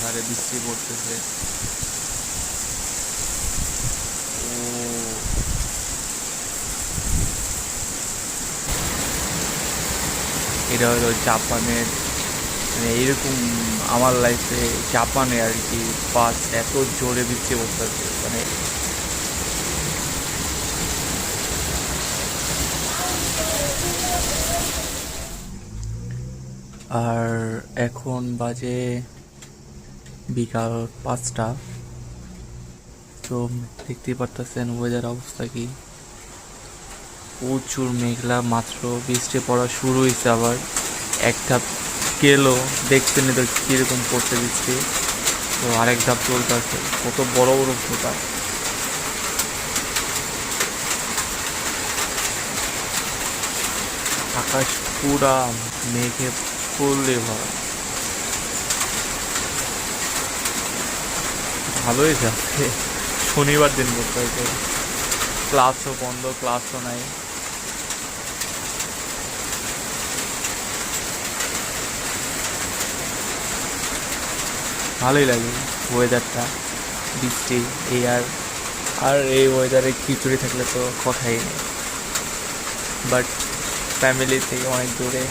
ধারে বৃষ্টি পড়তেছে এটা হলো জাপানের মানে এইরকম আমার লাইফে জাপানে আর কি বাস এত জোরে বৃষ্টি পড়তেছে মানে আর এখন বাজে বিকাল পাঁচটা। তো দেখতেই পারতেছেন ওয়েদার অবস্থা কি। প্রচুর মেঘলা, মাত্র বৃষ্টি পড়া শুরু হয়েছে আবার। এক ধাপ গেলো দেখছেন তো কীরকম পড়ছে বৃষ্টি। তো আরেক ধাপ চলতে আছে কত বড় বড় ফোটা আকাশ পুরা মেঘে ফুললে ভরা ভালোই যাচ্ছে শনিবার দিন করতে ক্লাসও বন্ধ, ক্লাসও নাই। ভালোই লাগে ওয়েদারটা বৃষ্টি এই আর আর এই ওয়েদারে খিচুড়ি থাকলে তো কথাই নেই। বাট ফ্যামিলি থেকে অনেক দূরে।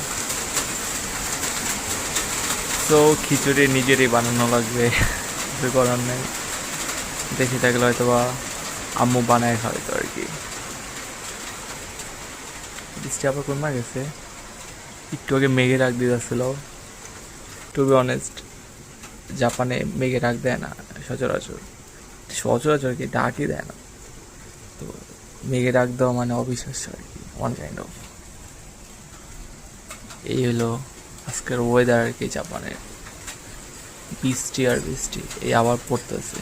তো খিচুড়ি নিজেরই বানানো লাগবে। কিছু করার নেই। দেখে থাকলে হয়তো বা আম্মু বানায় খাওয়াই তো আর কি। বৃষ্টি আবার কোন গেছে। একটু আগে মেঘে রাখ দিয়ে যাচ্ছিল টু বি অনেস্ট জাপানে মেঘে রাখ দেয় না, সচরাচর। সচরাচর কি, ডাকই দেয় না। তো মেঘে রাখ দেওয়া মানে অবিশ্বাস্য আর কি ওয়ান কাইন্ড অফ এই হলো আজকের ওয়েদার আর কি জাপানের? বৃষ্টি আর বৃষ্টি এই আবার পড়তেছে।